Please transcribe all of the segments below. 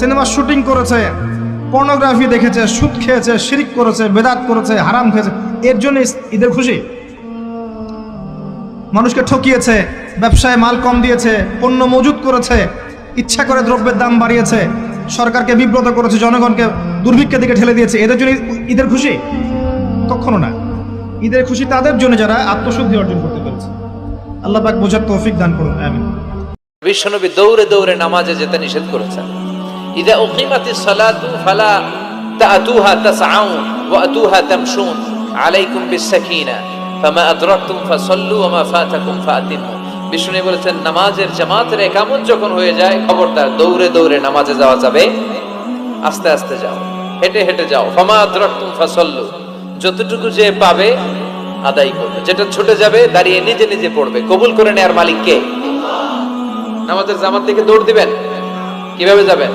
Cinema shooting করেছে pornography দেখেছে, সুদ খেয়েছে, শিরিক করেছে, বেদাত করেছে, হারাম খেয়েছে। এর জন্য ঈদের খুশি? মানুষকে ঠকিয়েছে, ব্যবসায় মাল কম দিয়েছে, পণ্য মজুত করেছে, ইচ্ছা করে দ্রব্যের দাম বাড়িয়েছে, সরকারকে বিব্রত করেছে, জনগণকে দুর্ভিক্ষের দিকে ঠেলে দিয়েছে। এদের জন্য ঈদের খুশি? কখনো না। ঈদের খুশি তাদের জন্য যারা আত্মশুদ্ধি অর্জন করতে পেরেছে। আল্লাহ বোঝার তৌফিক দান করুন, আমিন। বিশ্বনবী দৌড়ে দৌড়ে নামাজে যেতে নিষেধ করেছেন। ইদা উকিমাতি সালাতু ফালা তাতুহা তাসআউন ওয়া আতুহা তামশুন আলাইকুম বিসাকিনা ফামা আদরাকতুম ফাসাল্লু ওয়া মা ফাতাকুম ফাতিমু বিষ্ণু বলেছেন, নামাজের জামাতের একামত যখন হয়ে যায়, খবরদার, দৌড়ে দৌড়ে নামাজে যাওয়া যাবে। আস্তে আস্তে যাও, হেঁটে হেঁটে যাও। ফামা আদরাকতুম ফাসাল্লু, যতটুকু যে পাবে আদায় করবে। যেটা ছুটে যাবে, দাঁড়িয়ে নিজে নিজে পড়বে। কবুল করে নেয়ার মালিক কে? নামাজের জামাত থেকে দৌড় দিবেন? কীভাবে যাবেন?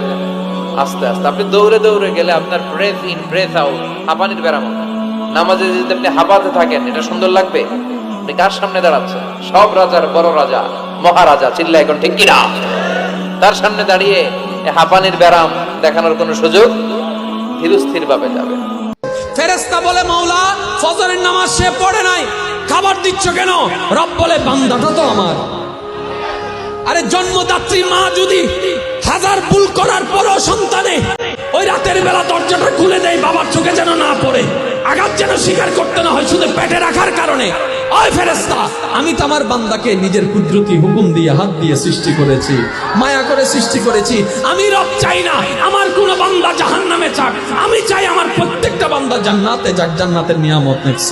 আস্তে আস্তে। আপনি দৌড়ে দৌড়ে গেলে আপনার ব্রেথ ইন ব্রেথ আউট হাঁপানির ব্যারাম। নামাজে যদি আপনি হাঁপাতে থাকেন, এটা সুন্দর লাগবে? আপনি কার সামনে দাঁড়াচ্ছেন? সব রাজার বড় রাজা, মহারাজা, চিল্লা এখন ঠিক কিনা? তার সামনে দাঁড়িয়ে হাঁপানির ব্যারাম দেখানোর কোনো সুযোগ ধীরস্থির ভাবে যাবে। ফেরেস্তা বলে মাওলা ফজরের নামাজ সে পড়ে নাই। খাবার দিচ্ছ কেন? রব বলে, বান্দাটা তো আমার। আরে জন্মদাত্রী মা যদি খুলে দেয়, বাবার চোখে যেন না পড়ে। আঘাত যেন স্বীকার করতে না হয়, শুধু পেটে রাখার কারণে। আমি তো আমার বান্দাকে নিজের কুদরতি হুকুম দিয়ে হাত দিয়ে সৃষ্টি করেছি, মায়া করে সৃষ্টি করেছি। আমি রব চাই না, আমার কোন বান্দা জাহান নামে চাক আমি চাই আমার প্রত্যেকটা বান্দা জান্নাতে যাক, জান্নাতের নিয়ামত নেক্সট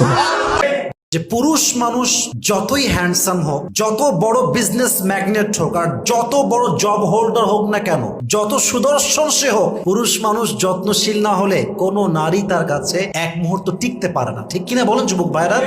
যে পুরুষ মানুষ যতই হ্যান্ডসাম হোক, যত বড় বিজনেস ম্যাগনেট হোক আর যত বড় জব হোল্ডার হোক না কেন, যত সুদর্শন সে হোক, পুরুষ মানুষ যত্নশীল না হলে কোনো নারী তার কাছে এক মুহূর্ত টিকতে পারে না। ঠিক কিনা বলেন, যুবক ভাইরা